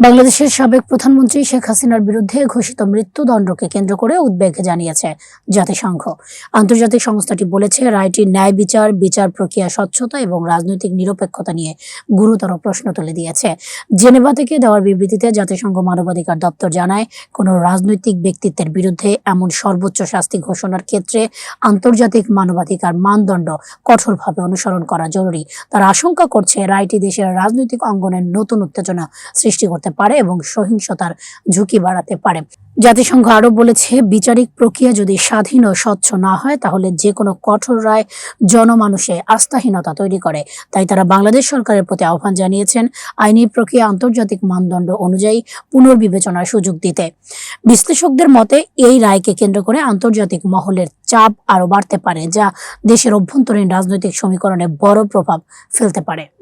বাংলাদেশের সাবেক প্রধানমন্ত্রী শেখ হাসিনার বিরুদ্ধে ঘোষিত মৃত্যুদণ্ডকে কেন্দ্র করে উদ্বেগ জানিয়েছে জাতিসংঘ। আন্তর্জাতিক সংস্থাটি বলেছে রায়টি ন্যায় বিচার বিচার প্রক্রিয়া স্বচ্ছতা এবং রাজনৈতিক নিরপেক্ষতা নিয়ে গুরুতর প্রশ্ন তুলে দিয়েছে। জেনেভা থেকে দেওয়ার বিবৃতিতে জাতিসংঘ মানবাধিকার দপ্তর জানায়, কোনো রাজনৈতিক ব্যক্তিত্বের বিরুদ্ধে এমন সর্বোচ্চ শাস্তি ঘোষণার ক্ষেত্রে আন্তর্জাতিক মানবাধিকার মানদণ্ড কঠোরভাবে অনুসরণ করা জরুরি। তারা আশঙ্কা করছে, রায়টি দেশের রাজনৈতিক অঙ্গনের নতুন উত্তেজনা সৃষ্টি করতে পারে এবং সহিংসতার ঝুঁকি বাড়াতে পারে। জাতিসংঘ আরও বলেছে, বিচারিক প্রক্রিয়া যদি স্বাধীন ও স্বচ্ছ না হয়, তাহলে যে কোনো কঠোর রায় জনমানুষে আস্থাহীনতা তৈরি করে। তাই তারা বাংলাদেশ সরকারের প্রতি আহ্বান জানিয়েছেন আইনি প্রক্রিয়া আন্তর্জাতিক মানদণ্ড অনুযায়ী পুনর্বিবেচনার সুযোগ দিতে। বিশ্লেষকদের মতে, এই রায়কে কেন্দ্র করে আন্তর্জাতিক মহলের চাপ আরও বাড়তে পারে, যা দেশের অভ্যন্তরীণ রাজনৈতিক সমীকরণে বড় প্রভাব ফেলতে পারে।